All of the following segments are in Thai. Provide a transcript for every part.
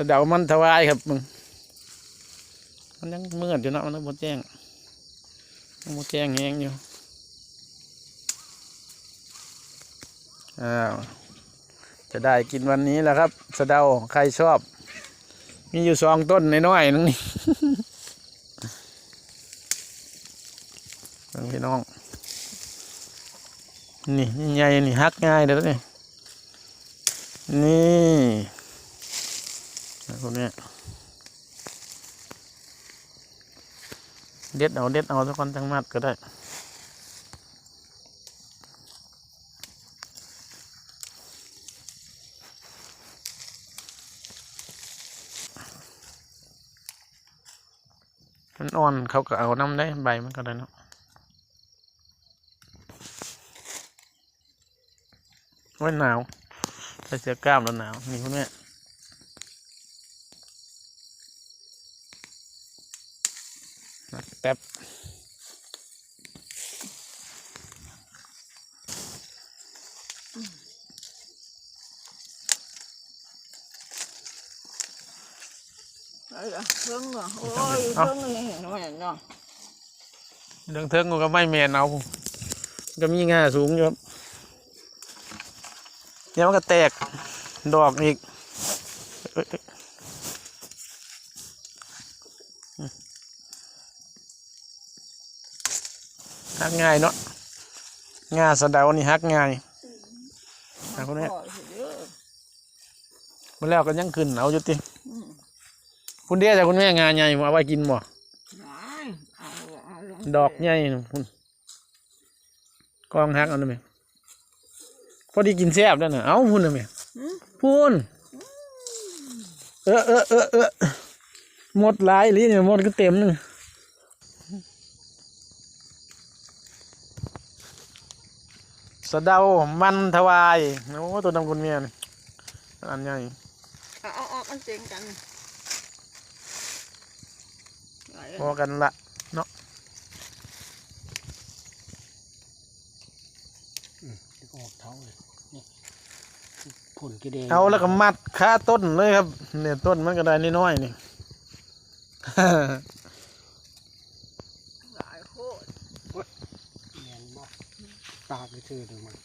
สะเดามันถวายครับมึงมันยังมืดอยู่นาะมันยังหมแจ้งยังหมแจ้งแหงอยู่อ้าวจะได้กินวันนี้แหละครับสะเดาใครชอบ มีอยู่สองต้นน้อยๆนึงนี่เบิ่งพี่น้อง นี่ใหญ่นี่ฮักง่ายเด้อนี่นี่ พวกเนี้ยเด็ดเอาเด็ดเอาทุกคนทั้งมัดก็ได้มันอ่อนเขาก็เอาน้ำได้ใบมันก็ได้เนาะไว้หนาวใส่เสื้อกล้ามแล้วหนาวนี่คุณแม่นัด แป๊บไอ้ละเครื่องอะโอ้ยเครื่องนี่เห็นไหมเนาะเรื่องเทิงก็ไม่แมนเอาก็มีง่าสูงอยู่ครับเดี๋ยวมันก็แตกดอกอีกเอ้ยเอ้ยอืม หักง่ายเนาะง่าสะเดานี่หักง่ายหักคนนี้พ่อสิเด้อมันแล้วก็ยังขึ้นเอาอยู่ติอืมคุณเดียจากคุณแม่งานใหญ่มาเอาไว้กินบ่ได้เอาเอาลงดอกใหญ่น่ะคุณกองหักเอาหน่อยไหมพอดีกินแซ่บแล้วน่ะ เอาพุ่นหน่อยไหมอืมพุ่นเออเออเออเออหมดหลายอีหลีเนี่ยหมดก็เต็มหนึง สะเดามันทวายโอ้ตัวดำคุณเมียนี่อันใหญ่เอาเอาเอามันเจ๋งกันไหนพอกันละออกเท้าเลยนี่ผลกีเดงเอาแล้วก็มัดคาต้นเลยครับ เนี่ยต้นมันก็ได้น้อยๆนี่ หลายโคตร แมนบ่ ตาไปซื้อดูมัน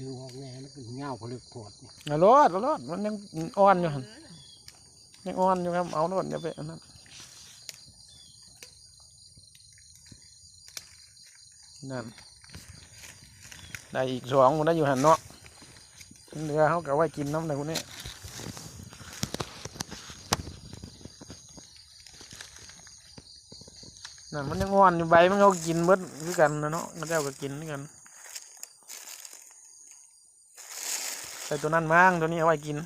ดูออกแน่มันเป็เงาผลึกปวดนี่เอารถเอารถมันยังอ่อนอยู่หันยังอ่อนอยู่ครับเอารถอย่าไปอันนั้นนั่นได้อีกสองมันได้อยู่หันเนาะเหลือเขาก็เอาไว้กินน้ำในคนนี้ นั่นมันยังอ่อนอยู่ใบมันเขากินเบิดคือกันนะเนาะมันเจ้าก็กินคือกันใส่ตัวนั้นมั่งตัวนี้เอาไว้กิน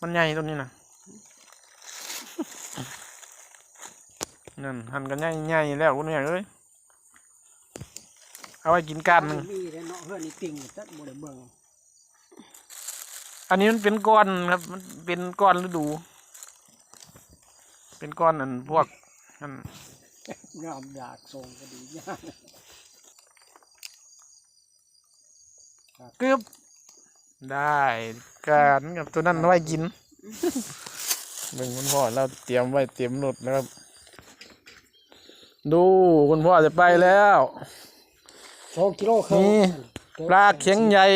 มันใหญ่ตัวนี้นะนั่นหั่นกันใหญ่ใหญ่ๆแล้วคุณแม่เอ้ยเอาไว้กินกันหนึ่งมีได้เนาะเพื่อนนี่ติ่งตัดบ่ได้เบิ่งอันนี้มันเป็นก้อนครับ มันเป็นก้อนฤดู เป็นก้อนอันพวกอัน งามดากทรงก็ดียากกึบได้การกับตัวนั้นเอาไว้กินเบิ่งคุณพ่อเราเตรียมไว้เตรียมรถนะครับ ดูคุณพ่อจะไปแล้วสองกิโลครึ่งนี่ปลาเข็งใหญ่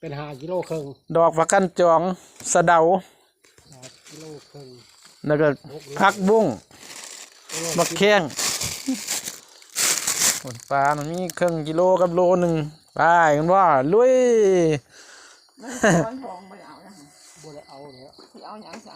เป็นห้ากิโลครึ่งดอกผักกันจองสะเดาห้ากิโลครึ่งแล้วก็ผักบุ้ง บักแข้งผลปลามันมีครึ่งกิโลกับโลหนึ่งไปกันว่าลุยมันร้อนทองไม่เอานะบ่ได้เอาเลยที่เอาหยังซะ